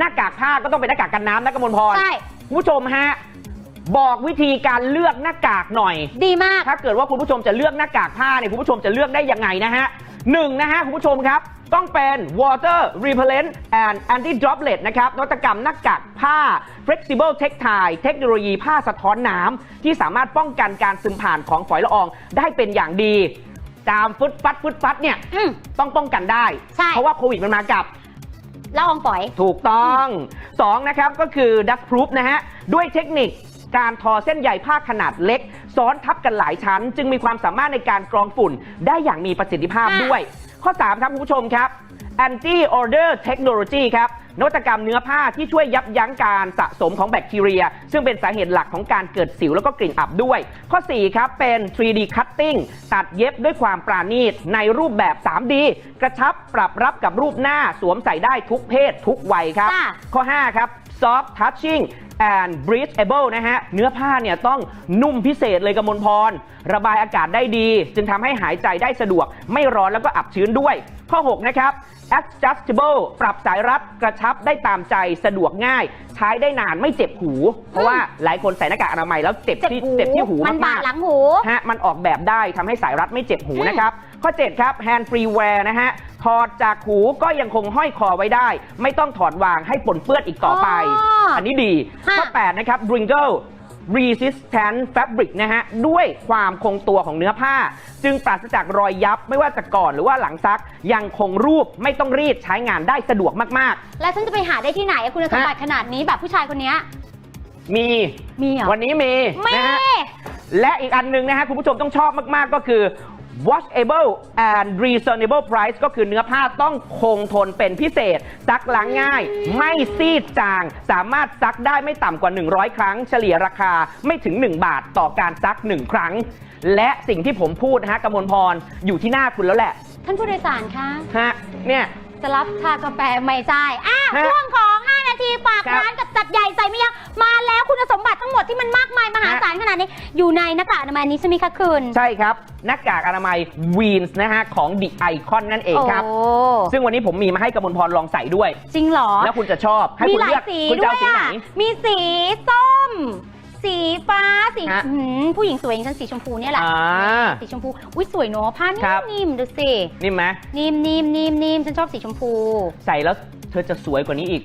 หน้ากากผ้าก็ต้องเป็นหน้ากากกันน้ำนะกมลพรใช่ คุณผู้ชมฮะ บอกวิธีการเลือกหน้ากากหน่อย ดีมาก ถ้าเกิดว่าคุณผู้ชมจะเลือกหน้ากากผ้าเนี่ยคุณผู้ชมจะเลือกได้ยังไงนะฮะหนึ่งนะฮะคุณผู้ชมครับ ต้องเป็น water repellent and anti droplet นะครับนวัตกรรมหน้ากากผ้า flexible textile เทคโนโลยีผ้าสะท้อนน้ำที่สามารถป้องกันการซึมผ่านของฝอยละอองได้เป็นอย่างดี จามฟึดฟัดฟึดฟัดเนี่ย อืม ต้องป้องกันได้ ใช่เพราะว่าโควิดมันมากับ ละอองฝอย ถูกต้อง2นะครับก็คือ dust proof นะฮะ ด้วยเทคนิคการทอเส้นใยผ้าขนาดเล็ก ซ้อนทับกันหลายชั้น จึงมีความสามารถในการกรองฝุ่นได้อย่างมีประสิทธิภาพค่ะด้วย ข้อ 3 ครับคุณผู้ชมครับ anti odor technology ครับ นวัตกรรมเนื้อผ้าที่ช่วยยับยั้งการสะสมของแบคทีเรีย ซึ่งเป็นสาเหตุหลักของการเกิดสิวแล้วก็กลิ่นอับด้วย ข้อ 4 ครับ เป็น 3D cutting ตัดเย็บด้วยความปราณีตในรูปแบบ 3D กระชับปรับรับกับรูปหน้าสวมใส่ได้ทุกเพศทุกวัยครับค่ะข้อ 5 ครับ soft touching and breathable นะฮะ เนื้อผ้าเนี่ยต้องนุ่มพิเศษเลยกมลพร ระบายอากาศได้ดี จึงทำให้หายใจได้สะดวก ไม่ร้อนแล้วก็อับชื้นด้วย ข้อ 6 นะครับ adjustable ปรับสายรัดกระชับได้ตามใจสะดวกง่าย ใช้ได้นานไม่เจ็บหู เพราะว่าหลายคนใส่หน้ากากอนามัยแล้วเจ็บเจ็บที่หูเจ็บที่หูมันบาดมากหลังหูๆฮะมันออกแบบได้ทำให้สายรัดไม่เจ็บหูนะครับข้อ 7 ครับ hand free wear นะฮะถอดจากหูก็ยังคงห้อยคอไว้ได้ ไม่ต้องถอดวางให้ปนเปื้อนอีกต่อไปอ๋ออัอันนี้ดีค่ะข้อ 8 นะครับ wrinkle resistant fabric นะฮะ ด้วยความคงตัวของเนื้อผ้า จึงปราศจากรอยยับไม่ว่าจะก่อนหรือว่าหลังซัก ยังคงรูปไม่ต้องรีดใช้งานได้สะดวกมาก แล้วฉันจะไปหาได้ที่ไหนอะคุณสมบัติขนาดนี้แบบผู้ชายคนเนี้ย ๆ มีมีเหรอวันนี้มีแม่ นะฮะ และอีกอันหนึงนะฮะ คุณผู้ชมต้องชอบมาก ๆ ก็คือ washable and reasonable price ก็คือเนื้อผ้าต้องคงทนเป็นพิเศษ ซักล้างง่าย ไม่ซีดจาง สามารถซักได้ไม่ต่ำกว่า 100 ครั้ง เฉลี่ยราคาไม่ถึง 1 บาทต่อการซัก 1 ครั้ง และสิ่งที่ผมพูดนะฮะกมลพรอยู่ที่หน้าคุณแล้วแหละ ท่านผู้โดยสารคะฮะเนี่ย จะรับชากาแฟไม่ใช่อะฮะช่วงของ 5 นาทีฝากครับ ร้านกับจัดใหญ่ใส่ไม่ยั้ง นาดนี้อยู่ในหน้ากากอนามัยนี้ใช่ไหมคะคุณ ใช่ครับ หน้ากากอนามัยวีนส์นะฮะของ The Icon นั่นเองครับ โอ้ ซึ่งวันนี้ผมมีมาให้กมลพรลองใส่ด้วย จริงเหรอ แล้วคุณจะชอบให้มีคุณหลาเลืยอกสีคุณจะด้วเอายสีไหนอะมีสีส้ม สีฟ้า สีฮะหืมผู้หญิงสวยอย่างฉันสีชมพูเนี่ยแหละ อ่า สีชมพู อุ้ยสวยเนอะผ้านิ่ครับมนิ่มๆดูสิ นิ่มไหมนิ่มนิ่มนิ่มนิ่มฉันชอบสีชมพู ใส่แล้วเธอจะสวยกว่านี้อีก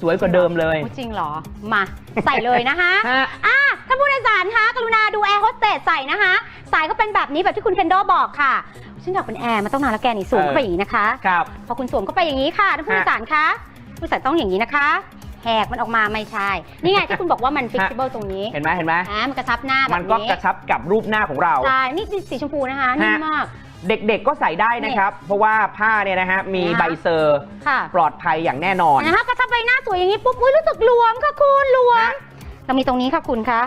สวยกว่าเดิมเลยโอ้จริงเหรอ มาใส่เลยนะคะฮะ อะท่านผู้โดยสารคะกรุณาดูแอร์โฮสเตสใส่นะคะ สายก็เป็นแบบนี้แบบที่คุณเคนโดบอกค่ะฉันอยากเป็นแอร์มาต้องนานแล้วแกนี่สวมเข้าไปอย่างนี้นะคะ ครับ พอคุณสวมเข้าไปอย่างนี้ค่ะท่านผู้โดยสารคะผู้โดยสารต้องอย่างนี้นะคะ แหกมันออกมาไม่ใช่ นี่ไงที่คุณบอกว่ามัน flexible ตรงนี้เห็นไหมเห็นไหมอ่ามันกระชับหน้าแบมันบก็นี้กระชับกับรูปหน้าของเรา ใช่นี่สีชมพูนะคะนิ่มมาก เด็กๆก็ใส่ได้นะครับ เพราะว่าผ้าเนี่ยนะฮะมีนะคะใบเซอร์ค่ะ ปลอดภัยอย่างแน่นอน นะคะกระชับใบหน้าสวยอย่างนี้ปุ๊บอุ้ยรู้สึกหลวมค่ะคุณหลวม ฮะเรามีตรงนี้ค่ะคุณคะ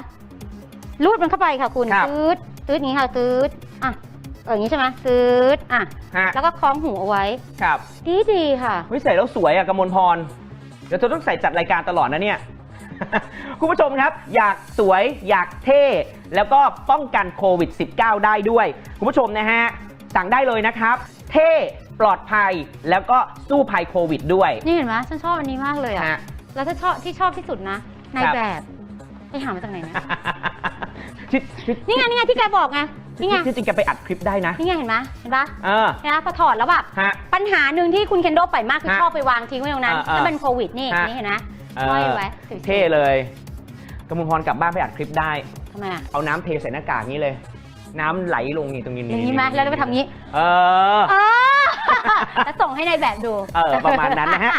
รูดมันเข้าไปค่ะคุณครับ ตืดตืดอย่างนี้ค่ะตืดอะเอออย่างนี้ใช่ไหมตืดอะ ฮะแล้วก็คล้องหูเอาไว้ ครับดีดีค่ะ เฮ้ยใส่แล้วสวยอะกมลพร เดี๋ยวเธอต้องใส่จัดรายการตลอดนะเนี่ย คุณผู้ชมครับ อยากสวยอยากเท่ แล้วก็ป้องกันโควิด -19 ได้ด้วย คุณผู้ชมนะฮะ สั่งได้เลยนะครับ เท่ปลอดภัยแล้วก็สู้ภัยโควิดด้วย นี่เห็นไหมฉันชอบอันนี้มากเลยอะ ฮะ แล้วถ้าชอบที่ชอบที่สุดนะในครับ แบบไปหามาจากไหนนะ ที่ที่นี่ไงนี่ไงที่แกบอกไงนี่ไงที่จริงแกไปอัดคลิปได้นะนี่ไงเห็นไหมเห็นปะเออ เห็นปะพอถอดแล้วแบบฮะปัญหาหนึ่งที่คุณเคนโดปล่อยมากคือฮะชอบไปวางทิ้งไว้ตรงนั้นเออเออแล้วเป็นโควิดนี่ฮะ นี่เห็นไหมเอห้อยอไว้สวยๆเท่เลยกมลพรกลับบ้านไปอัดคลิปได้ ทำไมอะเอาน้ำเทใส่หน้ากากนี้เลย น้ำไหลลงนี่ตรงนี้อย่างนี้ไหมแล้วเราไปทำงี้ เออ เออ แล้วส่งให้ในายแบบดู เออ ประมาณนั้นนะฮะ